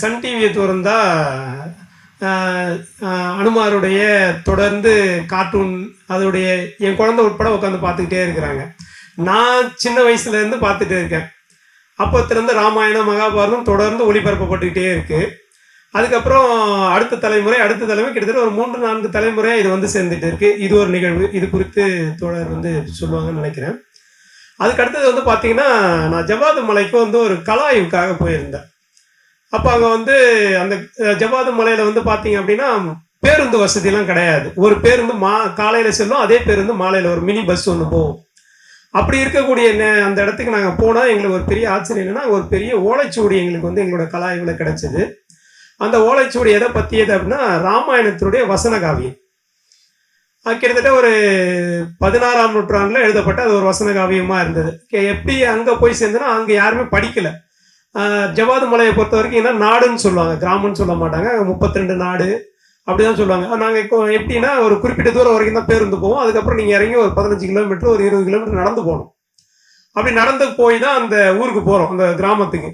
Sun டிவியை திறந்தால் அனுமாருடைய தொடர்ந்து கார்ட்டூன் அதோடைய என் குழந்தை உட்பட உட்காந்து பார்த்துக்கிட்டே இருக்கிறாங்க. நான் சின்ன வயசுலேருந்து பார்த்துட்டே இருக்கேன். அப்போத்துலேருந்து ராமாயணம் மகாபாரதம் தொடர்ந்து ஒளிபரப்பப்பட்டுக்கிட்டே இருக்குது அதுக்கப்புறம் அடுத்த தலைமுறை அடுத்த தலைமுறை கிட்டத்தட்ட ஒரு மூன்று நான்கு தலைமுறையாக இது வந்து சேர்ந்துட்டு இருக்குது இது ஒரு நிகழ்வு. இது குறித்து தோழர் வந்து சொல்லுவாங்கன்னு நினைக்கிறேன். அதுக்கு அடுத்தது வந்து பார்த்தீங்கன்னா நான் ஜவாது மலைக்கு வந்து ஒரு கலாய்வுக்காக போயிருந்தேன். அப்போ அங்கே வந்து அந்த ஜவாது மலையில் வந்து பார்த்தீங்க அப்படின்னா பேருந்து வசதியெல்லாம் கிடையாது. ஒரு பேருந்து மா காலையில் செல்லும் அதே பேருந்து மாலையில் ஒரு மினி பஸ் ஒன்று போகும். அப்படி இருக்கக்கூடிய அந்த இடத்துக்கு நாங்கள் போனால் எங்களுக்கு ஒரு பெரிய ஆச்சரியம் என்னென்னா ஒரு பெரிய ஓலைச்சுவடி எங்களுக்கு வந்து எங்களோட கலாய்வில் கிடச்சிது. அந்த ஓலைச்சுவடி எதை பற்றியது அப்படின்னா ராமாயணத்தினுடைய வசன காவியம். கிட்டத்தட்ட ஒரு பதினாறாம் நூற்றாண்டில் எழுதப்பட்ட அது ஒரு வசன காவியமாக இருந்தது. எப்படி அங்கே போய் சேர்ந்தனா அங்கே யாருமே படிக்கலை. ஜவாது மலையை பொறுத்த வரைக்கும் என்ன நாடுன்னு சொல்லுவாங்க. கிராமம்னு சொல்ல மாட்டாங்க. முப்பத்தி ரெண்டு நாடு அப்படிதான் சொல்லுவாங்க. நாங்கள் இப்போ எப்படின்னா ஒரு குறிப்பிட்ட தூரம் வரைக்கும் தான் பேருந்து போவோம். அதுக்கப்புறம் நீங்கள் இறங்கி ஒரு பதினஞ்சு கிலோமீட்டர் ஒரு இருபது கிலோமீட்டர் நடந்து போகணும். அப்படி நடந்து போய் தான் அந்த ஊருக்கு போகிறோம் அந்த கிராமத்துக்கு.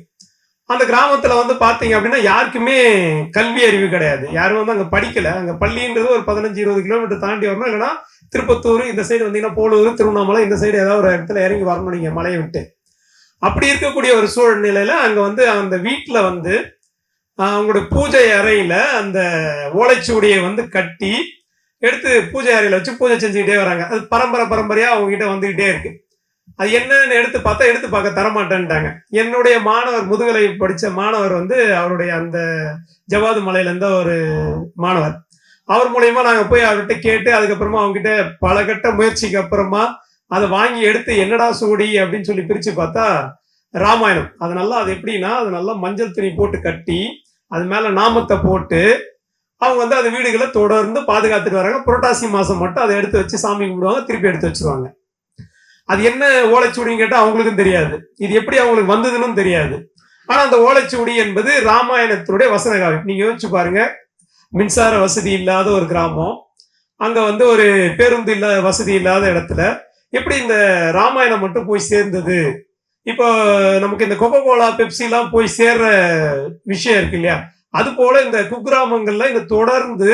அந்த கிராமத்தில் வந்து பார்த்தீங்க அப்படின்னா யாருக்குமே கல்வி அறிவு கிடையாது. யாரும் வந்து அங்கே படிக்கலை. அங்கே பள்ளின்றது ஒரு பதினஞ்சு இருபது கிலோமீட்டர் தாண்டி வரணும். இல்லைன்னா திருப்பத்தூர் இந்த சைடு வந்தீங்கன்னா போலூர் திருவண்ணாமலை இந்த சைடு ஏதாவது ஒரு இடத்துல இறங்கி வரணும் நீங்கள் மலையை விட்டு. அப்படி இருக்கக்கூடிய ஒரு சூழ்நிலையில் அங்கே வந்து அந்த வீட்டில் வந்து அவங்களோட பூஜை அறையில் அந்த ஓலைச்சுவடியை வந்து கட்டி எடுத்து பூஜை அறையில் வச்சு பூஜை செஞ்சுக்கிட்டே வராங்க. அது பரம்பரை பரம்பரையாக அவங்ககிட்ட வந்துக்கிட்டே இருக்கு. அது என்னன்னு எடுத்து பார்த்தா எடுத்து பார்க்க தரமாட்டேன்ட்டாங்க. என்னுடைய மாணவர் முதுகலை படித்த மாணவர் வந்து அவருடைய அந்த ஜவாது மலையிலேருந்த ஒரு மாணவர். அவர் மூலயமா நாங்கள் போய் அவர்கிட்ட கேட்டு அதுக்கப்புறமா அவங்ககிட்ட பல கட்ட முயற்சிக்கு அப்புறமா அதை வாங்கி எடுத்து என்னடா சூடி அப்படின்னு சொல்லி பிரித்து பார்த்தா ராமாயணம். அது நல்லா அது எப்படின்னா அது நல்லா மஞ்சள் துணி போட்டு கட்டி அது மேலே நாமத்தை போட்டு அவங்க வந்து அது வீடுகளை தொடர்ந்து பாதுகாத்துட்டு வராங்க. புரட்டாசி மாதம் மட்டும் அதை எடுத்து வச்சு சாமி கும்பிடுவாங்க திருப்பி எடுத்து வச்சுருவாங்க. அது என்ன ஓலைச்சுவடின்னு கேட்டால் அவங்களுக்கும் தெரியாது. இது எப்படி அவங்களுக்கு வந்ததுன்னு தெரியாது. ஆனால் அந்த ஓலைச்சுவடி என்பது ராமாயணத்தினுடைய வசன காவியம் நீங்கள் யோசிச்சு பாருங்க. மின்சார வசதி இல்லாத ஒரு கிராமம். அங்கே வந்து ஒரு பேருந்து இல்லாத வசதி இல்லாத இடத்துல எப்படி இந்த ராமாயணம் மட்டும் போய் சேர்ந்தது? இப்போ நமக்கு இந்த கொக்கோ கோலா பெப்சிலாம் போய் சேர்ற விஷயம் இருக்கு இல்லையா? அது போல இந்த குக்கிராமங்கள்ல இந்த தொடர்ந்து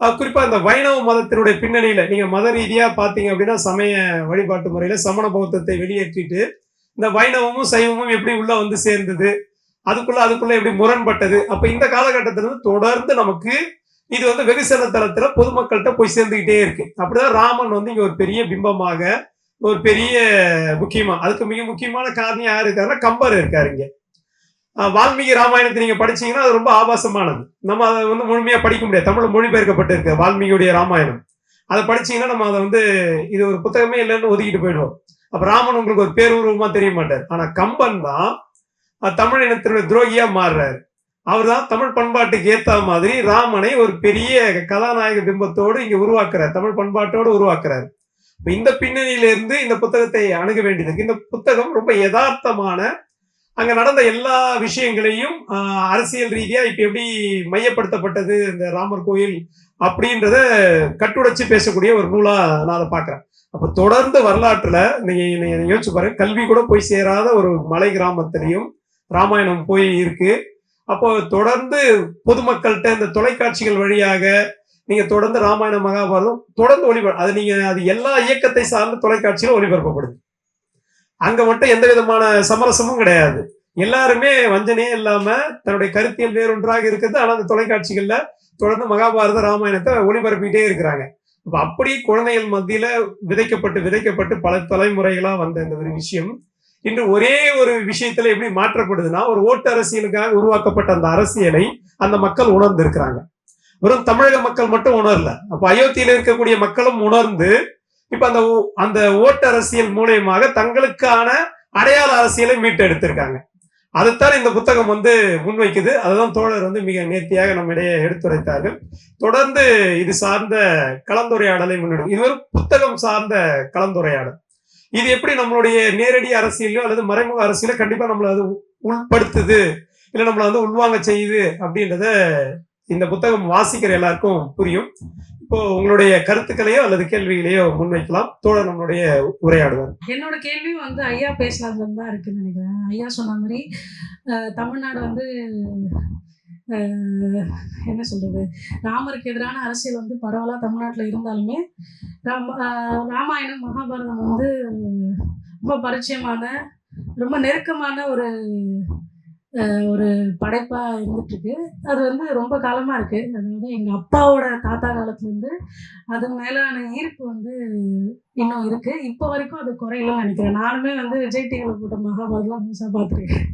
குறிப்பா இந்த வைணவ மதத்தினுடைய பின்னணியில நீங்க மத ரீதியா பாத்தீங்க அப்படின்னா சமய வழிபாட்டு முறையில சமண பௌத்தத்தை வெளியேற்றிட்டு இந்த வைணவமும் சைவமும் எப்படி உள்ள வந்து சேர்ந்தது? அதுக்குள்ள அதுக்குள்ள எப்படி முரண்பட்டது? அப்ப இந்த காலகட்டத்திலிருந்து தொடர்ந்து நமக்கு இது வந்து வெகுசன தளத்துல பொதுமக்கள்கிட்ட போய் சேர்ந்துக்கிட்டே இருக்கு. அப்படிதான் ராமன் வந்து இங்க ஒரு பெரிய பிம்பமாக ஒரு பெரிய முக்கியமா அதுக்கு மிக முக்கியமான காரணம் யாரு இருக்காருன்னா கம்பர் இருக்காரு இங்க. வால்மீகி ராமாயணத்தை நீங்க படிச்சீங்கன்னா அது ரொம்ப ஆபாசமானது. நம்ம அதை வந்து முழுமையா படிக்க முடியாது. தமிழ் மொழிபெயர்க்கப்பட்டிருக்கு வால்மீகியுடைய ராமாயணம். அதை படிச்சீங்கன்னா நம்ம அதை வந்து இது ஒரு புத்தகமே இல்லைன்னு ஒதுக்கிட்டு போயிடுவோம். அப்ப ராமன் உங்களுக்கு ஒரு பேருருவமா தெரிய மாட்டார். ஆனா கம்பன் தான் தமிழ் இனத்தினுடைய துரோகியா மாறுறாரு. அவர் தான் தமிழ் பண்பாட்டுக்கு ஏற்ற மாதிரி ராமனை ஒரு பெரிய கதாநாயக பிம்பத்தோடு இங்கே உருவாக்குறார். தமிழ் பண்பாட்டோடு உருவாக்குறார். இப்போ இந்த பின்னணியிலிருந்து இந்த புத்தகத்தை அணுக வேண்டியது இந்த புத்தகம் ரொம்ப யதார்த்தமான அங்கே நடந்த எல்லா விஷயங்களையும் அரசியல் ரீதியாக இப்போ எப்படி மையப்படுத்தப்பட்டது இந்த ராமர் கோயில் அப்படின்றத கட்டுடைச்சு பேசக்கூடிய ஒரு நூலாக நான் அதை பார்க்குறேன். அப்போ தொடர்ந்து வரலாற்றில் நீங்கள் யோசிச்சு பாருங்க கல்வி கூட போய் சேராத ஒரு மலை கிராமத்திலையும் ராமாயணம் போய் இருக்குது அப்போ தொடர்ந்து பொதுமக்கள்கிட்ட இந்த தொலைக்காட்சிகள் வழியாக நீங்க தொடர்ந்து ராமாயண மகாபாரதம் தொடர்ந்து ஒளிபர அது நீங்க அது எல்லா இயக்கத்தை சார்ந்த தொலைக்காட்சியிலும் ஒளிபரப்பப்படுது. அங்க மட்டும் எந்த விதமான சமரசமும் கிடையாது. எல்லாருமே வஞ்சனையே இல்லாம தன்னுடைய கருத்தியல் வேறொன்றாக இருக்குது. ஆனா அந்த தொலைக்காட்சிகள்ல தொடர்ந்து மகாபாரத ராமாயணத்தை ஒளிபரப்பிட்டே இருக்கிறாங்க. அப்படி குழந்தைகள் மத்தியில விதைக்கப்பட்டு விதைக்கப்பட்டு பல தலைமுறைகளா வந்த இந்த ஒரு விஷயம். இன்று ஒரே ஒரு விஷயத்துல எப்படி மாற்றப்படுதுன்னா ஒரு ஓட்டு அரசியலுக்காக உருவாக்கப்பட்ட அந்த அரசியலை அந்த மக்கள் உணர்ந்து இருக்கிறாங்க வெறும் தமிழக மக்கள் மட்டும் உணரல. அப்ப அயோத்தியில இருக்கக்கூடிய மக்களும் உணர்ந்து இப்ப அந்த ஓ- அந்த ஓட்டு அரசியல் மூலியமாக தங்களுக்கான அடையாள அரசியலை மீட்டெடுத்திருக்காங்க. அதைத்தான் இந்த புத்தகம் வந்து முன்வைக்குது. அதுதான் தோழர் வந்து மிக நேர்த்தியாக நம்மிடையே எடுத்துரைத்தார்கள். தொடர்ந்து இது சார்ந்த கலந்துரையாடலை முன்னிடும் இது ஒரு புத்தகம் சார்ந்த கலந்துரையாடல். இது எப்படி நம்மளுடைய நேரடி அரசியலோ அல்லது மறைமுக அரசியலோ கண்டிப்பா நம்மளை அது உள்படுத்துது? இல்லை நம்மளை வந்து உள்வாங்க செய்யுது அப்படின்றத இந்த புத்தகம் வாசிக்கிற எல்லாருக்கும் புரியும். இப்போ உங்களுடைய கருத்துக்களையோ அல்லது கேள்விகளையோ முன்வைக்கலாம். தோழர் நம்மளுடைய உரையாடுவார். என்னோட கேள்வியும் வந்து ஐயா பேசினதுல தான் இருக்குன்னு நினைக்கிறேன். ஐயா சொன்ன மாதிரி தமிழ்நாடு வந்து என்ன சொல்றது? ராமருக்கு எதிரான அரசியல் வந்து பரவலாக தமிழ்நாட்டில் இருந்தாலுமே ராம ராமாயணம் மகாபாரதம் வந்து ரொம்ப பரிச்சயமான ரொம்ப நெருக்கமான ஒரு ஒரு படைப்பாக இருந்துட்டுருக்கு. அது வந்து ரொம்ப காலமாக இருக்குது அதாவது எங்கள் அப்பாவோட தாத்தா காலத்துலேருந்து அது மேலான ஈர்ப்பு வந்து இன்னும் இருக்குது இப்போ வரைக்கும் அது குறையலாம் நினைக்கிறேன். நானுமே வந்து விஜய் டிவியில் போட்ட மகாபாரதம் முழுசாக பார்த்துருக்கேன்.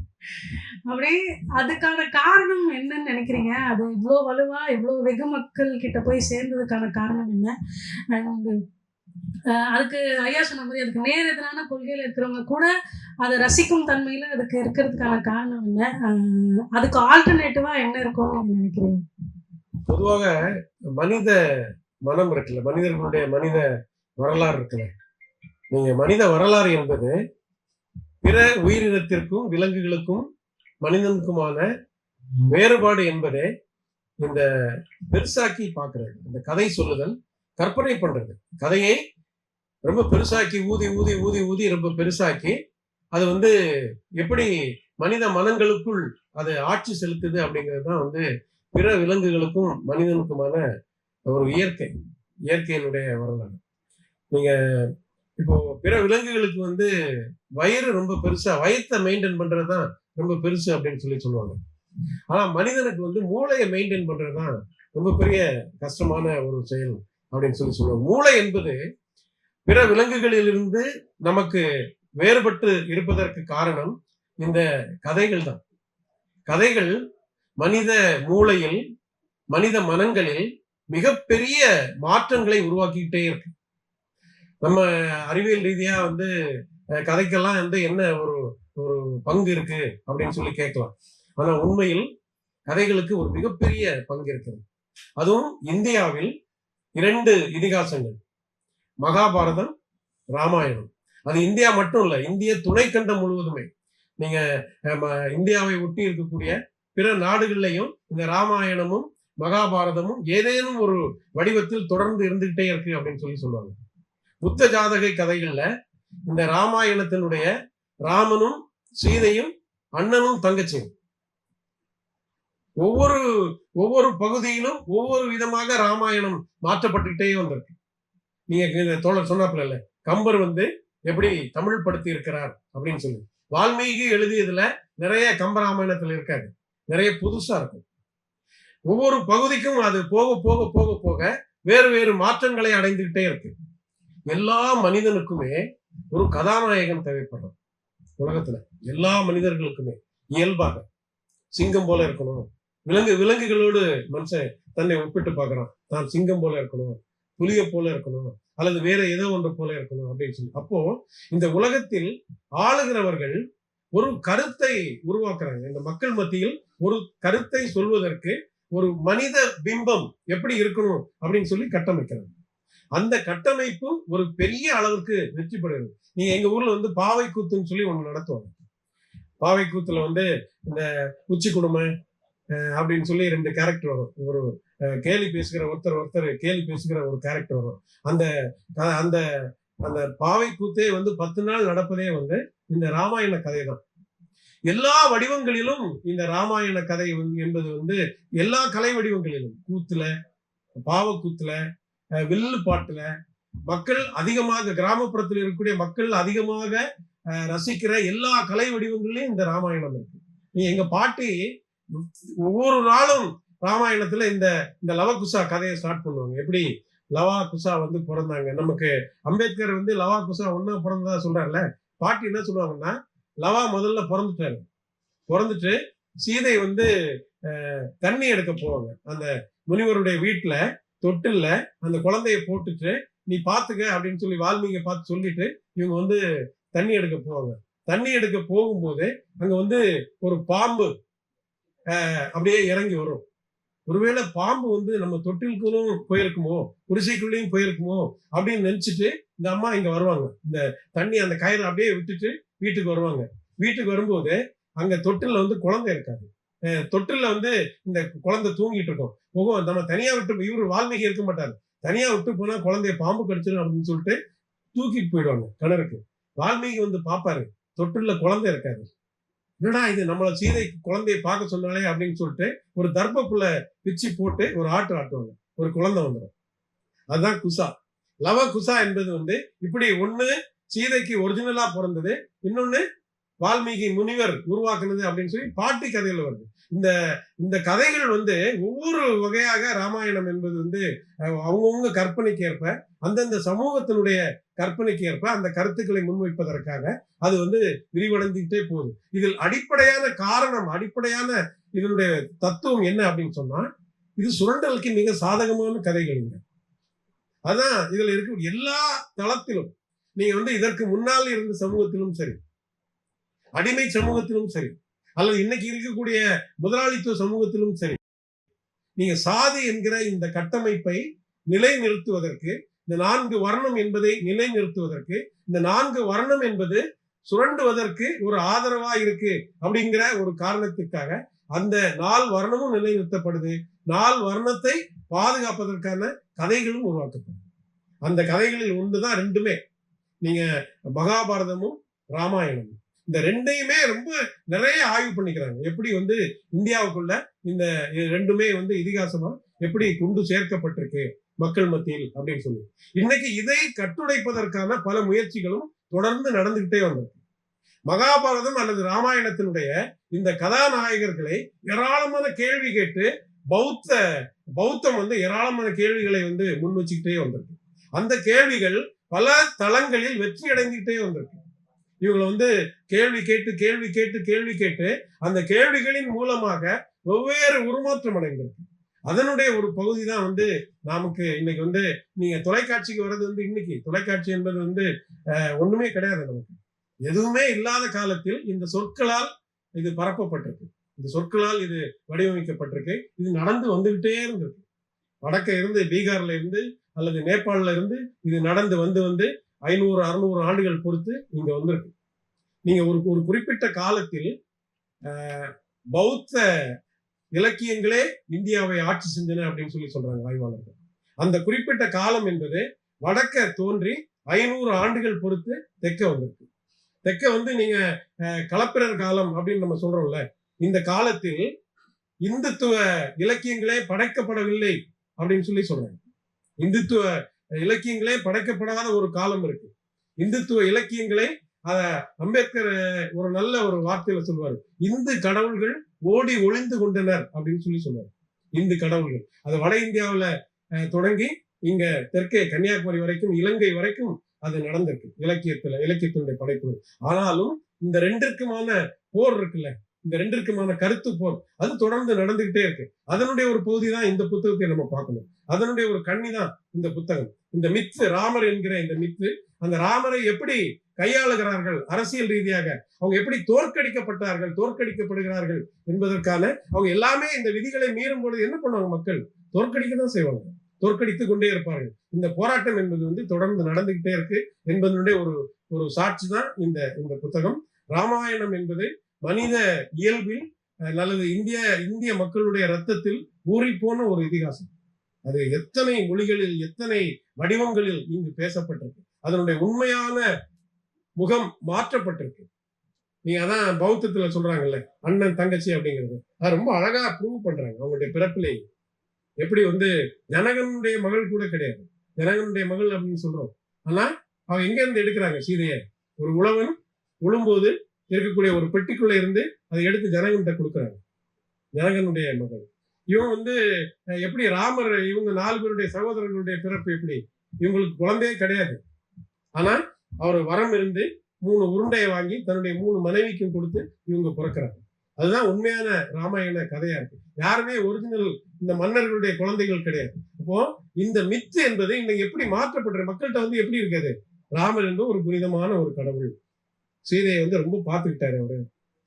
அப்படியே அதுக்கான காரணம் என்னன்னு நினைக்கிறீங்க? அது இவ்வளோ வலுவா இவ்வளோ வெகு மக்கள் கிட்ட போய் சேர்ந்ததுக்கான காரணம் என்ன? அண்ட் அதுக்கு ஐயா சொன்ன மாதிரி அதுக்கு நேர் எதிரான கொள்கையில் இருக்கிறவங்க கூட அதை ரசிக்கும் தன்மையில் அதுக்கு இருக்கிறதுக்கான காரணம் என்ன? அதுக்கு ஆல்டர்னேட்டிவாக என்ன இருக்கும்னு நினைக்கிறீங்க? பொதுவாக மனித மனம் இருக்குல்ல மனிதர்களுடைய மனித வரலாறு இருக்குல்ல. நீங்க மனித வரலாறு என்பது பிற உயிரினத்திற்கும் விலங்குகளுக்கும் மனிதனுக்குமான வேறுபாடு என்பதே இந்த பெருசாக்கி பார்க்கிறது. இந்த கதை சொல்லுதல் கற்பனை பண்றது. கதையை ரொம்ப பெருசாக்கி ஊதி ஊதி ஊதி ஊதி ரொம்ப பெருசாக்கி அது வந்து எப்படி மனித மனங்களுக்குள் அது ஆட்சி செலுத்துது அப்படிங்கிறது தான் வந்து பிற விலங்குகளுக்கும் மனிதனுக்குமான ஒரு இயற்கை இயற்கையினுடைய வரலாறு. நீங்க இப்போ பிற விலங்குகளுக்கு வந்து வயிறு ரொம்ப பெருசா வயிற்றை மெயின்டைன் பண்றதுதான் ரொம்ப பெருசு அப்படின்னு சொல்லி சொல்லுவாங்க. ஆனா மனிதனுக்கு வந்து மூளையை மெயின்டைன் பண்றதுதான் ரொம்ப பெரிய கஷ்டமான ஒரு செயல் அப்படின்னு சொல்லி சொல்லுவாங்க. மூளை என்பது பிற விலங்குகளிலிருந்து நமக்கு வேறுபட்டு இருப்பதற்கு காரணம் இந்த கதைகள் தான். கதைகள் மனித மூளையில் மனித மனங்களில் மிகப்பெரிய மாற்றங்களை உருவாக்கிக்கிட்டே இருக்கு. நம்ம அறிவியல் ரீதியா வந்து கதைக்கெல்லாம் வந்து என்ன ஒரு ஒரு பங்கு இருக்கு அப்படின்னு சொல்லி கேட்கலாம். ஆனா உண்மையில் கதைகளுக்கு ஒரு மிகப்பெரிய பங்கு இருக்கிறது அதுவும் இந்தியாவில் இரண்டு இதிகாசங்கள். மகாபாரதம் ராமாயணம். அது இந்தியா மட்டும் இல்லை இந்திய துணைக்கண்டம் முழுவதுமே. நீங்க ம- இந்தியாவை ஒட்டி இருக்கக்கூடிய பிற நாடுகள்லையும் இந்த ராமாயணமும் மகாபாரதமும் ஏதேனும் ஒரு வடிவத்தில் தொடர்ந்து இருந்துகிட்டே இருக்கு அப்படின்னு சொல்லி சொல்லுவாங்க. புத்த ஜாதக கதைகள்ல இந்த ராமாயணத்தினுடைய ராமனும் சீதையும் அண்ணனும் தங்கச்சியும் ஒவ்வொரு ஒவ்வொரு பகுதியிலும் ஒவ்வொரு விதமாக ராமாயணம் மாற்றப்பட்டுக்கிட்டே வந்திருக்கு. நீங்க தோழர் சொன்னாப்புல இல்ல கம்பர் வந்து எப்படி தமிழ் படுத்தி இருக்கிறார் அப்படின்னு சொல்லி. வால்மீகி எழுதியதுல நிறைய கம்பராமாயணத்துல இருக்காது. நிறைய புதுசா இருக்கும். ஒவ்வொரு பகுதிக்கும் அது போக போக போக போக வேறு வேறு மாற்றங்களை அடைந்துகிட்டே இருக்கு. எல்லா மனிதனுக்குமே ஒரு கதாநாயகன் தேவைப்படுறான் உலகத்துல. எல்லா மனிதர்களுக்குமே இயல்பாக. சிங்கம் போல இருக்கணும். விலங்கு விலங்குகளோடு மனுஷன் தன்னை ஒப்பிட்டு பார்க்கறான். தான் சிங்கம் போல இருக்கணும் புலிய போல இருக்கணும் அல்லது வேற ஏதோ ஒன்று போல இருக்கணும் அப்படின்னு சொல்லி. அப்போ இந்த உலகத்தில் ஆளுகிறவர்கள் ஒரு கருத்தை உருவாக்குறாங்க. இந்த மக்கள் மத்தியில் ஒரு கருத்தை சொல்வதற்கு ஒரு மனித பிம்பம் எப்படி இருக்கணும் அப்படின்னு சொல்லி கட்டமைக்கிறாங்க. அந்த கட்டமைப்பு ஒரு பெரிய அளவுக்கு வெற்றி பெறுகிறது. நீங்க எங்க ஊர்ல வந்து பாவை கூத்துன்னு சொல்லி ஒண்ணு நடத்துவாங்க. பாவை கூத்துல வந்து இந்த உச்சி குடுமை அப்படின்னு சொல்லி ரெண்டு கேரக்டர் வரும். ஒரு கேலி பேசுகிற ஒருத்தர் ஒருத்தர் கேலி பேசுகிற ஒரு கேரக்டர் வரும். அந்த அந்த அந்த பாவை கூத்தே வந்து பத்து நாள் நடப்பதே வந்து இந்த ராமாயண கதை தான் எல்லா வடிவங்களிலும் இந்த ராமாயண கதை என்பது வந்து எல்லா கலை வடிவங்களிலும். கூத்துல பாவக்கூத்துல வில்லு பாட்டுல மக்கள் அதிகமாக கிராமப்புறத்தில் இருக்கக்கூடிய மக்கள் அதிகமாக ரசிக்கிற எல்லா கலை வடிவங்களையும் இந்த ராமாயணம் இருக்கு. நீ எங்க பாட்டி ஒவ்வொரு நாளும் ராமாயணத்துல இந்த இந்த லவகுசா கதையை ஸ்டார்ட் பண்ணுவாங்க. எப்படி? லவா குசா வந்து பிறந்தாங்க. நமக்கு அம்பேத்கர் வந்து லவா குசா ஒன்னா பிறந்ததா சொல்றாருல பாட்டி என்ன சொல்லுவாங்கன்னா லவா முதல்ல பிறந்துட்டாரு. பிறந்துட்டு சீதை வந்து தண்ணி எடுக்க போவாங்க. அந்த முனிவருடைய வீட்டுல தொட்டில்ல அந்த குழந்தைய போட்டுட்டு நீ பாத்துக்க அப்படின்னு சொல்லி வால்மீக பார்த்து சொல்லிட்டு இவங்க வந்து தண்ணி எடுக்க போவாங்க. தண்ணி எடுக்க போகும்போது அங்க வந்து ஒரு பாம்பு அப்படியே இறங்கி வரும். ஒருவேளை பாம்பு வந்து நம்ம தொட்டிலுக்குள்ளும் போயிருக்குமோ குடிசைக்குள்ளேயும் போயிருக்குமோ அப்படின்னு நினைச்சிட்டு இந்த அம்மா இங்க வருவாங்க. இந்த தண்ணி அந்த கயிறு அப்படியே விட்டுட்டு வீட்டுக்கு வருவாங்க. வீட்டுக்கு வரும்போது அங்க தொட்டில்ல வந்து குழந்தை இருக்காது. அஹ் தொட்டில்ல வந்து இந்த குழந்தை தூங்கிட்டு இருக்கும். முகம் நம்ம தனியா விட்டு இவரு வால்மீகி இருக்க மாட்டாரு. தனியா விட்டு போனா குழந்தைய பாம்பு கடிச்சிடும் அப்படின்னு சொல்லிட்டு தூக்கிட்டு போயிடுவாங்க கிணறுக்கு வால்மீகி வந்து பாப்பாரு தொற்றுல குழந்தை இருக்காது. என்னடா இது நம்மள சீதை குழந்தையை பார்க்க சொன்னாலே அப்படின்னு சொல்லிட்டு ஒரு தர்பப்புல பிச்சு போட்டு ஒரு ஆட்டு ஆட்டுவாங்க. ஒரு குழந்தை வந்துடும் அதுதான் குசா. லவ குசா என்பது வந்து இப்படி ஒண்ணு சீதைக்கு ஒரிஜினலா பிறந்தது இன்னொன்னு வால்மீகி முனிவர் உருவாக்குனது அப்படின்னு சொல்லி பாட்டி கதையில வருது. இந்த இந்த கதைகள் வந்து ஒவ்வொரு வகையாக ராமாயணம் என்பது வந்து அவங்கவுங்க கற்பனைக்கு ஏற்ப அந்தந்த சமூகத்தினுடைய கற்பனைக்கு ஏற்ப அந்த கருத்துக்களை முன்வைப்பதற்காக அது வந்து விரிவடைந்துகிட்டே போகுது. இதில் அடிப்படையான காரணம் அடிப்படையான இதனுடைய தத்துவம் என்ன அப்படின்னு சொன்னா இது சுரண்டலுக்கு மிக சாதகமான கதைகள்ங்க அதான் இதுல இருக்க எல்லா தளத்திலும் நீங்க வந்து இதற்கு முன்னால் இருந்த சமூகத்திலும் சரி அடிமை சமூகத்திலும் சரி அல்லது இன்னைக்கு இருக்கக்கூடிய முதலாளித்துவ சமூகத்திலும் சரி. நீங்க சாதி என்கிற இந்த கட்டமைப்பை நிலைநிறுத்துவதற்கு இந்த நான்கு வர்ணம் என்பதை நிலைநிறுத்துவதற்கு இந்த நான்கு வர்ணம் என்பது சுரண்டுவதற்கு ஒரு ஆதரவா இருக்கு அப்படிங்கிற ஒரு காரணத்துக்காக அந்த நாள் வர்ணமும் நிலைநிறுத்தப்படுது. நாள் வர்ணத்தை பாதுகாப்பதற்கான கதைகளும் உருவாக்கப்படுது அந்த கதைகளில் ஒன்றுதான் ரெண்டுமே. நீங்க மகாபாரதமும் ராமாயணமும். இந்த ரெண்டையுமே ரொம்ப நிறைய ஆய்வு பண்ணிக்கிறாங்க. எப்படி வந்து இந்தியாவுக்குள்ள இந்த ரெண்டுமே வந்து இதிகாசமா எப்படி கொண்டு சேர்க்கப்பட்டிருக்கு மக்கள் மத்தியில் அப்படின்னு சொல்லி. இன்னைக்கு இதை கட்டுடைப்பதற்கான பல முயற்சிகளும் தொடர்ந்து நடந்துகிட்டே வந்திருக்கு. மகாபாரதம் அல்லது ராமாயணத்தினுடைய இந்த கதாநாயகர்களை ஏராளமான கேள்வி கேட்டு பௌத்த பௌத்தம் வந்து ஏராளமான கேள்விகளை வந்து முன் வச்சுக்கிட்டே வந்திருக்கு. அந்த கேள்விகள் பல தளங்களில் வெற்றி அடைந்துகிட்டே வந்திருக்கு. இவங்களை வந்து கேள்வி கேட்டு கேள்வி கேட்டு கேள்வி கேட்டு அந்த கேள்விகளின் மூலமாக வெவ்வேறு உருமாற்றம் அடைந்திருக்கு அதனுடைய ஒரு பகுதி தான் வந்து நமக்கு இன்னைக்கு வந்து நீங்க தொலைக்காட்சிக்கு வர்றது வந்து இன்னைக்கு. தொலைக்காட்சி என்பது வந்து ஒண்ணுமே கிடையாது நமக்கு. எதுவுமே இல்லாத காலத்தில் இந்த சொற்களால் இது பரப்பப்பட்டிருக்கு. இந்த சொற்களால் இது வடிவமைக்கப்பட்டிருக்கு. இது நடந்து வந்துகிட்டே இருந்திருக்கு. வடக்க இருந்து பீகார்ல இருந்து அல்லது நேபாளில இருந்து இது நடந்து வந்து வந்து ஐநூறு அறுநூறு ஆண்டுகள் பொறுத்து இங்க வந்திருக்கு. நீங்க ஒரு ஒரு குறிப்பிட்ட காலத்தில் பௌத்த இலக்கியங்களே இந்தியாவை ஆட்சி செஞ்சன அப்படின்னு சொல்லி சொல்றாங்க ஆய்வாளர்கள். அந்த குறிப்பிட்ட காலம் என்பது வடக்க தோன்றி ஐநூறு ஆண்டுகள் பொறுத்து தெற்க வந்திருக்கு. தெற்க வந்து நீங்க கலப்பிரர் களப்பிரர் காலம் அப்படின்னு நம்ம சொல்றோம்ல இந்த காலத்தில் இந்துத்துவ இலக்கியங்களே படைக்கப்படவில்லை அப்படின்னு சொல்லி சொல்றாங்க. இந்துத்துவ இலக்கியங்களே படைக்கப்படாத ஒரு காலம் இருக்கு. இந்துத்துவ இலக்கியங்களே அத அம்பேத்கர் ஒரு நல்ல ஒரு வார்த்தையில சொல்லுவாரு. இந்து கடவுள்கள் ஓடி ஒளிந்து கொண்டனர் அப்படின்னு சொல்லி சொன்னார் இந்து கடவுள்கள். அது வட இந்தியாவுல அஹ், தொடங்கி இங்க தெற்கே கன்னியாகுமரி வரைக்கும் இலங்கை வரைக்கும் அது நடந்திருக்கு. இலக்கியத்துல இலக்கியத்தினுடைய படைப்புகள். ஆனாலும் இந்த ரெண்டிற்குமான போர் இருக்குல்ல இந்த ரெண்டிற்குமான கருத்து போர் அது தொடர்ந்து நடந்துகிட்டே இருக்கு. அதனுடைய ஒரு பகுதி தான் இந்த புத்தகத்தை நம்ம பார்க்கணும். அதனுடைய ஒரு கண்ணி தான் இந்த புத்தகம். இந்த மித்து ராமர் என்கிற இந்த மித்து அந்த ராமரை எப்படி கையாளுகிறார்கள்? அரசியல் ரீதியாக அவங்க எப்படி தோற்கடிக்கப்பட்டார்கள் தோற்கடிக்கப்படுகிறார்கள் என்பதற்கான அவங்க எல்லாமே இந்த விதிகளை மீறும் பொழுது என்ன பண்ணுவாங்க மக்கள்? தோற்கடிக்க தான் செய்வாங்க. தோற்கடித்து கொண்டே இருப்பார்கள். இந்த போராட்டம் என்பது வந்து தொடர்ந்து நடந்துகிட்டே இருக்கு என்பதனுடைய ஒரு ஒரு சாட்சி தான் இந்த இந்த புத்தகம். ராமாயணம் என்பது மனித இயல்பில் நல்லது அல்லது இந்திய இந்திய மக்களுடைய ரத்தத்தில் ஊறிப்போன ஒரு இதிகாசம். அது எத்தனை மொழிகளில் எத்தனை வடிவங்களில் இங்கு பேசப்பட்டிருக்கு. அதனுடைய உண்மையான முகம் மாற்றப்பட்டிருக்கு. நீங்க அதான் பௌத்தத்துல சொல்றாங்கல்ல அண்ணன் தங்கச்சி அப்படிங்கிறது. அது ரொம்ப அழகா ப்ரூவ் பண்றாங்க அவங்களுடைய பிறப்பிலே. எப்படி வந்து ஜனகனுடைய மகள் கூட கிடையாது. ஜனகனுடைய மகள் அப்படின்னு சொல்றோம். ஆனா அவன் எங்க இருந்து எடுக்கிறாங்க சீதையை? ஒரு உழவன் உழும்போது இருக்கக்கூடிய ஒரு பெட்டிக்குள்ள இருந்து அதை எடுத்து ஜனகன்கிட்ட கொடுக்குறாங்க. ஜனகனுடைய மகள். இவன் வந்து எப்படி ராமர் இவங்க நாலு பேருடைய சகோதரர்களுடைய பிறப்பு எப்படி? இவங்களுக்கு குழந்தையே கிடையாது. ஆனா அவர் வரம் இருந்து மூணு உருண்டையை வாங்கி தன்னுடைய மூணு மனைவிக்கும் கொடுத்து இவங்க பிறக்கிறாங்க. அதுதான் உண்மையான ராமாயண கதையா இருக்கு. யாருமே ஒரிஜினல் இந்த மன்னர்களுடைய குழந்தைகள் கிடையாது. அப்போ இந்த மித்து என்பது இன்னைக்கு எப்படி மாற்றப்படுற மக்கள்கிட்ட வந்து எப்படி இருக்காது? ராமர் என்பது ஒரு புனிதமான ஒரு கடவுள். சீதையை வந்து ரொம்ப பார்த்துக்கிட்டாரு அவரு.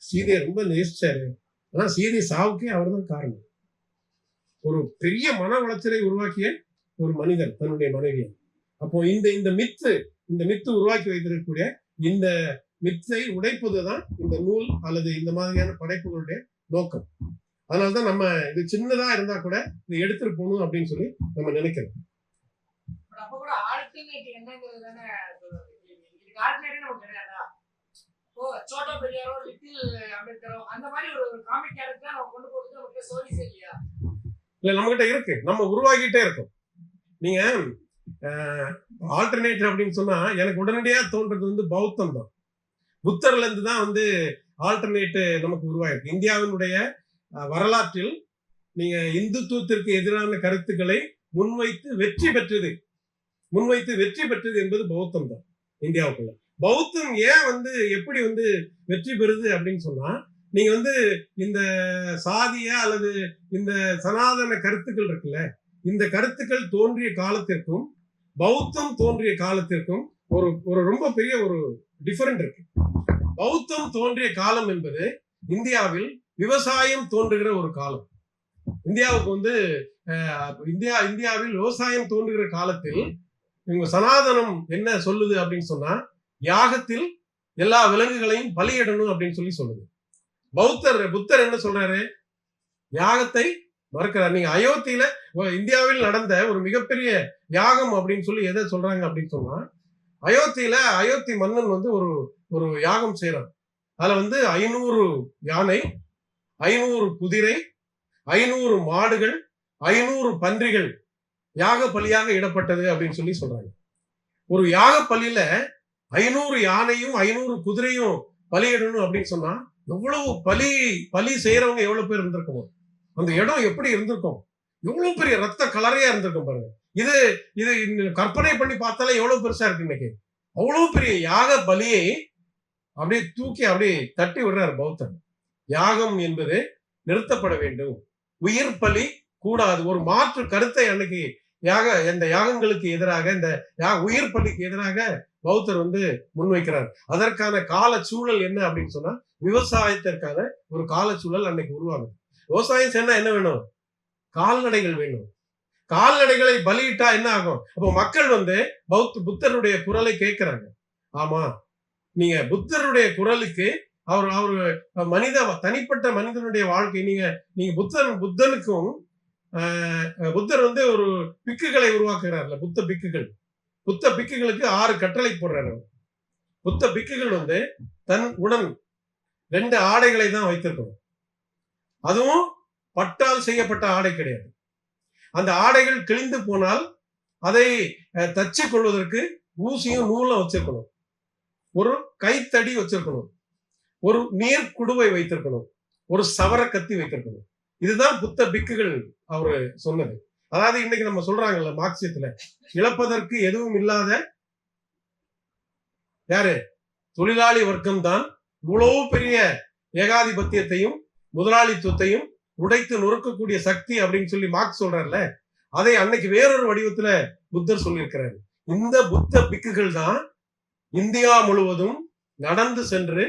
சீதையை ரொம்ப நேசிச்சாரு. ஆனா சீதை சாவுக்கே அவர்தான் காரணம். ஒரு பெரிய மன உளைச்சலை உருவாக்கிய ஒரு மனிதன் தன்னுடைய மனைவியை அப்போ இந்த இந்த மித்து இந்த மித்து உருவாக்கி வைத்திருக்கக்கூடிய இந்த மித்தை உடைப்பதுதான் இந்த நூல் அல்லது இந்த மாதிரியான படைப்புகளுடைய நோக்கம். அதனாலதான் நம்ம இது சின்னதா இருந்தா கூட இதை எடுத்துட்டு போகணும் அப்படின்னு சொல்லி நம்ம நினைக்கிறோம். அப்ப கூட ஆல்டர்னேட் என்னங்கிறது தானே சோட்டா பெரியாரோ லிட்டில் அம்பேத்கரோ அந்த மாதிரி ஒரு காமிக் கேரக்டர் நம்ம கொண்டு போறது நமக்கு ஸ்டோரிஸ் இல்லையா? இல்ல நம்ம கிட்ட இருக்கு. நம்ம உருவாக்கிட்டே இருக்கோம். நீங்க ஆல்டர்னேட் அப்படின்னு சொன்னா எனக்கு உடனடியா தோன்றது வந்து பௌத்தம் தான். புத்தர்ல இருந்து தான் வந்து ஆல்டர்னேட் நமக்கு உருவாயிருக்கு. இந்தியாவினுடைய வரலாற்றில் நீங்க இந்துத்துவத்திற்கு எதிரான கருத்துக்களை முன்வைத்து வெற்றி பெற்றது. முன்வைத்து வெற்றி பெற்றது என்பது பௌத்தம் தான் இந்தியாவுக்குள்ள. பௌத்தம் ஏன் வந்து எப்படி வந்து வெற்றி பெறுது அப்படின்னு சொன்னா நீங்க வந்து இந்த சாதிய அல்லது இந்த சனாதன கருத்துக்கள் இருக்குல்ல இந்த கருத்துக்கள் தோன்றிய காலத்திற்கும் பௌத்தம் தோன்றிய காலத்திற்கும் ஒரு ஒரு ரொம்ப பெரிய ஒரு டிஃபரெண்ட் இருக்கு. பௌத்தம் தோன்றிய காலம் என்பது இந்தியாவில் விவசாயம் தோன்றுகிற ஒரு காலம். இந்தியாவுக்கு வந்து இந்தியா இந்தியாவில் விவசாயம் தோன்றுகிற காலத்தில் இவங்க சனாதனம் என்ன சொல்லுது அப்படின்னு சொன்னா யாகத்தில் எல்லா விலங்குகளையும் பலியிடணும் அப்படின்னு சொல்லி சொல்லுது. பௌத்தர் புத்தர் என்ன சொல்றாரு? யாகத்தை மறுக்கிறார். நீங்க அயோத்தியில இந்தியாவில் நடந்த ஒரு மிகப்பெரிய யாகம் அப்படின்னு சொல்லி எதை சொல்றாங்க அப்படின்னு சொன்னா அயோத்தியில அயோத்தி மன்னன் வந்து ஒரு ஒரு யாகம் செய்யறான் அதுல வந்து ஐநூறு யானை ஐநூறு குதிரை ஐநூறு மாடுகள் ஐநூறு பன்றிகள் யாக பலியாக இடப்பட்டது அப்படின்னு சொல்லி சொல்றாங்க. ஒரு யாக பலியில ஐநூறு யானையும் ஐநூறு குதிரையும் பலியிடணும் அப்படின்னு சொன்னா எவ்வளவு பலி பலி செய்யறவங்க எவ்வளவு பேர் இருந்திருக்கோம் அந்த இடம் எப்படி இருந்திருக்கும்? எவ்வளவு பெரிய ரத்த கலரையா இருந்திருக்கும் பாருங்க. இது இது கற்பனை பண்ணி பார்த்தாலே எவ்வளவு பெருசா இருக்கு இன்னைக்கு. அவ்வளவு பெரிய யாக பலியை அப்படியே தூக்கி அப்படியே தட்டி விடுறாரு பௌத்தன் யாகம் என்பது நிறுத்தப்பட வேண்டும். உயிர் பலி கூடாது. ஒரு மாற்று கருத்தை அன்னைக்கு யாக இந்த யாகங்களுக்கு எதிராக இந்த யாக உயிர் பலிக்கு எதிராக பௌத்தர் வந்து முன்வைக்கிறார். அதற்கான கால சூழல் என்ன அப்படின்னு சொன்னா விவசாயத்திற்கான ஒரு கால சூழல் அன்னைக்கு உருவாகுது விவசாயம் செய்யணும் என்ன வேணும்? கால்நடைகள் வேணும். கால்நடைகளை பலியிட்டா என்ன ஆகும்? அப்போ மக்கள் வந்து பௌத்த புத்தருடைய குரலை கேட்கிறாங்க. ஆமா நீங்க புத்தருடைய குரலுக்கு அவர் அவர் மனித தனிப்பட்ட மனிதனுடைய வாழ்க்கை நீங்க நீங்க புத்தர் புத்தனுக்கும் புத்தர் வந்து ஒரு பிக்குகளை உருவாக்குறாருல புத்த பிக்குகள். புத்த பிக்குகளுக்கு ஆறு கட்டளை போடுறாரு அவர். புத்த பிக்குகள் வந்து தன் உடன் ரெண்டு ஆடைகளை தான் வைத்திருக்கணும் அதுவும் பட்டால் செய்யப்பட்ட ஆடை கிடையாது. அந்த ஆடைகள் கிழிந்து போனால் அதை தச்சு கொள்வதற்கு ஊசியும் நூலும் வச்சிருக்கணும். ஒரு கைத்தடி வச்சிருக்கணும். ஒரு நீர் குடுவை வைத்திருக்கணும். ஒரு சவர கத்தி வைத்திருக்கணும். இதுதான் புத்த பிக்குகள் அவரு சொன்னது. அதாவது இன்னைக்கு நம்ம சொல்றாங்கல்ல மார்க்சியத்துல இழப்பதற்கு எதுவும் இல்லாத யாரு? தொழிலாளி வர்க்கம் தான் இவ்வளவு பெரிய ஏகாதிபத்தியத்தையும் முதலாளித்துவத்தையும் உடைத்து நொறுக்கக்கூடிய சக்தி அப்படின்னு சொல்லி மார்க்ஸ் சொல்றாருல அதை அன்னைக்கு வேறொரு வடிவத்துல புத்தர் சொல்லியிருக்கிறாரு. இந்த புத்த பிக்குகள் தான் இந்தியா முழுவதும் நடந்து சென்று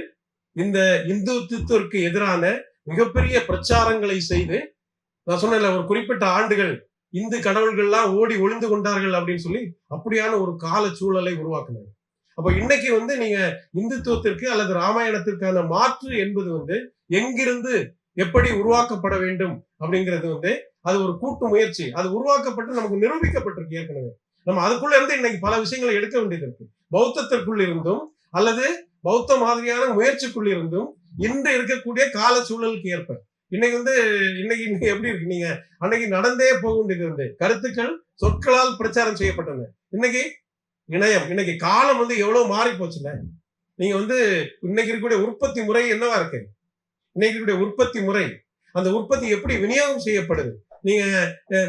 இந்த இந்துத்துவத்திற்கு எதிரான மிகப்பெரிய பிரச்சாரங்களை செய்து நான் சொன்னேன்ல ஒரு குறிப்பிட்ட ஆண்டுகள் இந்து கடவுள்கள்லாம் ஓடி ஒளிந்து கொண்டார்கள் அப்படின்னு சொல்லி அப்படியான ஒரு கால சூழலை உருவாக்குனாங்க அப்போ இன்னைக்கு வந்து நீங்க இந்துத்துவத்திற்கு அல்லது ராமாயணத்திற்கான மாற்று என்பது வந்து எங்கிருந்து எப்படி உருவாக்கப்பட வேண்டும் அப்படிங்கிறது வந்து அது ஒரு கூட்டு முயற்சி. அது உருவாக்கப்பட்டு நமக்கு நிரூபிக்கப்பட்டிருக்கு ஏற்கனவே. நம்ம அதுக்குள்ள இருந்து இன்னைக்கு பல விஷயங்களை எடுக்க வேண்டியது இருக்கு. பௌத்தத்திற்குள் இருந்தும் அல்லது பௌத்த மாதிரியான முயற்சிக்குள் இருந்தும் இன்று இருக்கக்கூடிய கால சூழலுக்கு ஏற்ப. இன்னைக்கு வந்து இன்னைக்கு இன்னைக்கு எப்படி இருக்கு? நீங்க அன்னைக்கு நடந்தே போக வேண்டியது கருத்துக்கள் சொற்களால் பிரச்சாரம் செய்யப்பட்டன. இன்னைக்கு இணையம் இன்னைக்கு காலம் வந்து எவ்வளவு மாறி போச்சுல நீங்க வந்து இன்னைக்கு இருக்கக்கூடிய உற்பத்தி முறை என்னவா இருக்கு? இன்னைக்கு இருக்கக்கூடிய உற்பத்தி முறை அந்த உற்பத்தி எப்படி விநியோகம் செய்யப்படுது? நீங்க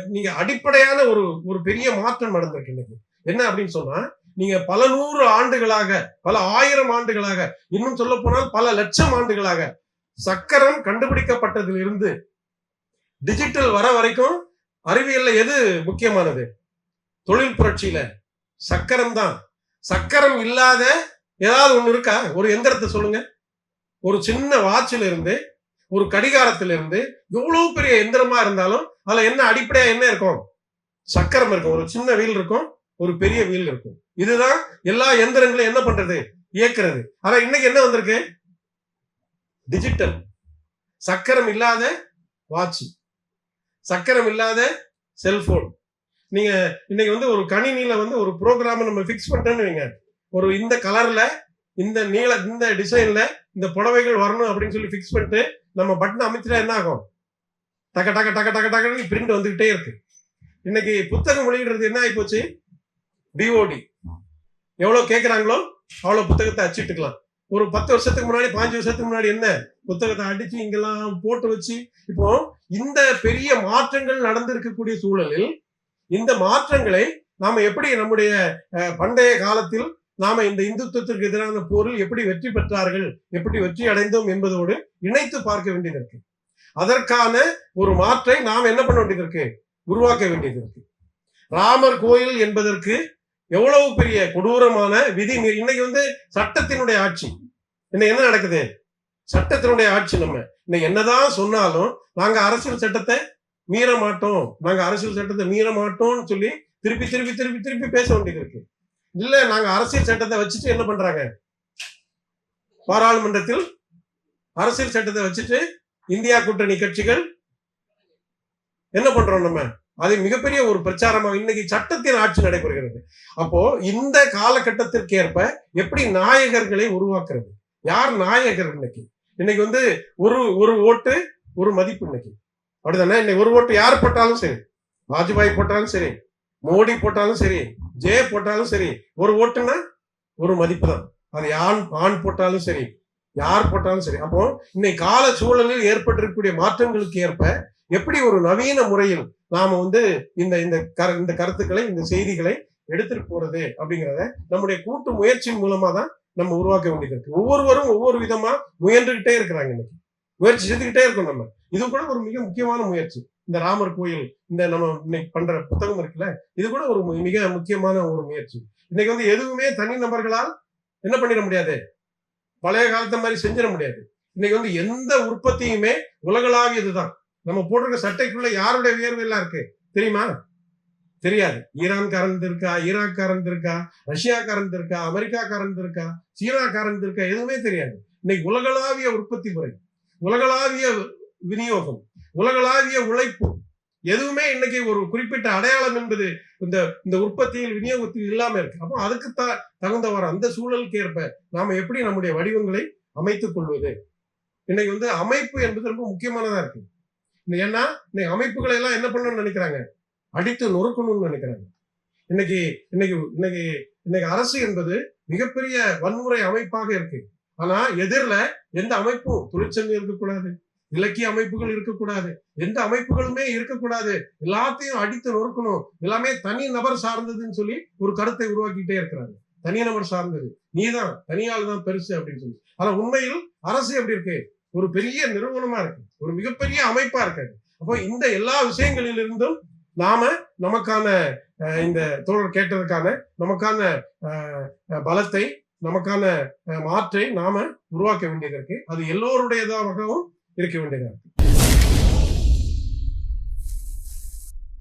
நீங்க அடிப்படையான ஒரு ஒரு பெரிய மாற்றம் நடந்திருக்கு இன்னைக்கு. என்ன அப்படின்னு சொன்னா நீங்க பல நூறு ஆண்டுகளாக பல ஆயிரம் ஆண்டுகளாக இன்னும் சொல்ல போனால் பல லட்சம் ஆண்டுகளாக சக்கரம் கண்டுபிடிக்கப்பட்டதிலிருந்து டிஜிட்டல் வர வரைக்கும் அறிவியல்ல எது முக்கியமானது? தொழில் புரட்சியில சக்கரம் தான். சக்கரம் இல்லாத ஏதாவது ஒண்ணு இருக்கா? ஒரு எந்திரத்தை சொல்லுங்க. ஒரு சின்ன வாட்சில இருந்து ஒரு கடிகாரத்துல இருந்து எவ்வளவு பெரிய எந்திரமா இருந்தாலும் அதுல என்ன அடிப்படையா என்ன இருக்கும்? சக்கரம் இருக்கும். ஒரு சின்ன வீல் இருக்கும். ஒரு பெரிய வீல் இருக்கும். இதுதான் எல்லா எந்திரங்களும் என்ன பண்றது? இயக்குறது. ஆனா இன்னைக்கு என்ன வந்திருக்கு? டிஜிட்டல் சக்கரம் இல்லாத வாட்ச் சக்கரம் இல்லாத செல்போன் நீங்க இன்னைக்கு வந்து ஒரு கணினியில வந்து ஒரு ப்ரோக்ராம் நம்ம ஃபிக்ஸ் பண்ணிட்டோன்னு வைங்க. ஒரு இந்த கலர்ல இந்த நீள இந்த டிசைன்ல இந்த புடவைகள் வரணும் அப்படின்னு சொல்லி ஃபிக்ஸ் பண்ணிட்டு நம்ம பட்டன் அமைச்சிட்டா என்ன ஆகும்? டக்க டக்க டக்க டக்க டக்குன்னு பிரிண்ட் வந்துகிட்டே இருக்கு. இன்னைக்கு புத்தகம் வெளியிடுறது என்ன ஆகி போச்சு டிஓடி எவ்வளவு கேட்குறாங்களோ அவ்வளோ புத்தகத்தை அச்சிட்டுக்கலாம். ஒரு பத்து வருஷத்துக்கு முன்னாடி பாஞ்சு வருஷத்துக்கு முன்னாடி என்ன? புத்தகத்தை அடிச்சு இங்கெல்லாம் போட்டு வச்சு இப்போ இந்த பெரிய மாற்றங்கள் நடந்திருக்கக்கூடிய சூழலில் இந்த மாற்றங்களை நாம எப்படி நம்முடைய பண்டைய காலத்தில் நாம இந்த இந்துத்துவத்திற்கு எதிரான போரில் எப்படி வெற்றி பெற்றார்கள் எப்படி வெற்றி அடைந்தோம் என்பதோடு இணைத்து பார்க்க வேண்டியது இருக்கு அதற்கான ஒரு மாற்றை நாம் என்ன பண்ண வேண்டியது இருக்கு உருவாக்க வேண்டியது இருக்கு ராமர் கோயில் என்பதற்கு எவ்வளவு பெரிய கொடூரமான விதி மீறி இன்னைக்கு வந்து சட்டத்தினுடைய ஆட்சி. இன்னைக்கு என்ன நடக்குது? சட்டத்தினுடைய ஆட்சி நம்ம. இன்னைக்கு என்னதான் சொன்னாலும் நாங்க அரசியல் சட்டத்தை மீற மாட்டோம். நாங்க அரசியல் சட்டத்தை மீற மாட்டோம்னு சொல்லி திருப்பி திருப்பி திருப்பி திருப்பி பேச வேண்டியது இருக்கு. இல்ல நாங்க அரசியல் சட்டத்தை வச்சுட்டு என்ன பண்றாங்க? பாராளுமன்றத்தில் அரசியல் சட்டத்தை வச்சுட்டு இந்தியா கூட்டணி கட்சிகள் என்ன பண்றோம் நம்ம? அது மிகப்பெரிய ஒரு பிரச்சாரமாக இன்னைக்கு சட்டத்தின் ஆட்சி நடைபெறுகிறது. அப்போ இந்த காலகட்டத்திற்கு ஏற்ப எப்படி நாயகர்களை உருவாக்குறது? யார் நாயகர் இன்னைக்கு? இன்னைக்கு வந்து ஒரு ஒரு ஓட்டு ஒரு மதிப்பு இன்னைக்கு. அப்படிதானே இன்னைக்கு ஒரு ஓட்டு யார் போட்டாலும் சரி. வாஜ்பாய் போட்டாலும் சரி. மோடி போட்டாலும் சரி. ஜே போட்டாலும் சரி. ஒரு ஓட்டுன்னா ஒரு மதிப்பு தான் அது ஆண் ஆண் போட்டாலும் சரி யார் போட்டாலும் சரி. அப்போ இன்னைக்கு கால சூழலில் ஏற்பட்டிருக்கக்கூடிய மாற்றங்களுக்கு ஏற்ப எப்படி ஒரு நவீன முறையில் நாம வந்து இந்த இந்த கரு இந்த கருத்துக்களை இந்த செய்திகளை எடுத்துட்டு போறது அப்படிங்கிறத நம்முடைய கூட்டு முயற்சியின் மூலமா தான் நம்ம உருவாக்க வேண்டியது இருக்கு. ஒவ்வொருவரும் ஒவ்வொரு விதமா முயன்றுகிட்டே இருக்கிறாங்க இன்னைக்கு. முயற்சி செஞ்சுக்கிட்டே இருக்கோம் நம்ம. இது கூட ஒரு மிக முக்கியமான முயற்சி. இந்த ராமர் கோயில் இந்த நம்ம இன்னைக்கு பண்ற புத்தகம் இருக்குல்ல இது கூட ஒரு மிக முக்கியமான ஒரு முயற்சி. இன்னைக்கு வந்து எதுவுமே தனி நபர்களால் என்ன பண்ணிட முடியாது? பழைய காலத்தை மாதிரி செஞ்சிட முடியாது. இன்னைக்கு வந்து எந்த உற்பத்தியுமே உலகளாவியதுதான். நம்ம போட்டிருக்க சட்டைக்குள்ள யாருடைய வியர்வை எல்லாம் இருக்கு? தெரியுமா? தெரியாது. ஈரான்காரன் இருக்கா ஈராக்காரன் இருக்கா ரஷ்யாக்காரன் இருக்கா அமெரிக்காக்காரன் இருக்கா சீனாக்காரன் இருக்கா எதுவுமே தெரியாது. இன்னைக்கு உலகளாவிய உற்பத்தி முறை உலகளாவிய விநியோகம் உலகளாவிய உழைப்பு எதுவுமே இன்னைக்கு ஒரு குறிப்பிட்ட அடையாளம் என்பது இந்த இந்த உற்பத்தியில் விநியோகத்தில் இல்லாம இருக்கு. அப்போ அதுக்கு த தகுந்தவாறு அந்த சூழலுக்கு ஏற்ப நாம எப்படி நம்முடைய வடிவங்களை அமைத்துக் கொள்வது? இன்னைக்கு வந்து அமைப்பு என்பது ரொம்ப முக்கியமானதா இருக்கு. ஏன்னா இன்னைக்கு அமைப்புகளை எல்லாம் என்ன பண்ணணும்னு நினைக்கிறாங்க? அடித்து நொறுக்கணும்னு நினைக்கிறாங்க. இன்னைக்கு இன்னைக்கு இன்னைக்கு இன்னைக்கு அரசு என்பது மிகப்பெரிய வன்முறை அமைப்பாக இருக்கு. ஆனா எதிரில எந்த அமைப்பும் தொழிற்சங்கம் இருக்கக்கூடாது இலக்கிய அமைப்புகள் இருக்கக்கூடாது எந்த அமைப்புகளுமே இருக்கக்கூடாது. எல்லாத்தையும் அடித்து நொறுக்கணும். எல்லாமே தனி நபர் சார்ந்ததுன்னு சொல்லி ஒரு கருத்தை உருவாக்கிட்டே இருக்கிறாங்க. தனி நபர் சார்ந்தது. நீதான் தனியால் தான் பெருசு அப்படின்னு சொல்லி. ஆனா உண்மையில் அரசு எப்படி இருக்கு? ஒரு பெரிய நிறுவனமா இருக்கு. ஒரு மிகப்பெரிய அமைப்பா இருக்காது அப்போ இந்த எல்லா விஷயங்களிலிருந்தும் நாம நமக்கான இந்த தோழர் கேட்டதுக்கான நமக்கான பலத்தை நமக்கான மாற்றை நாம உருவாக்க வேண்டியது இருக்கு. அது எல்லோருடையதாகவும் இருக்க வேண்டியதா இருக்கு.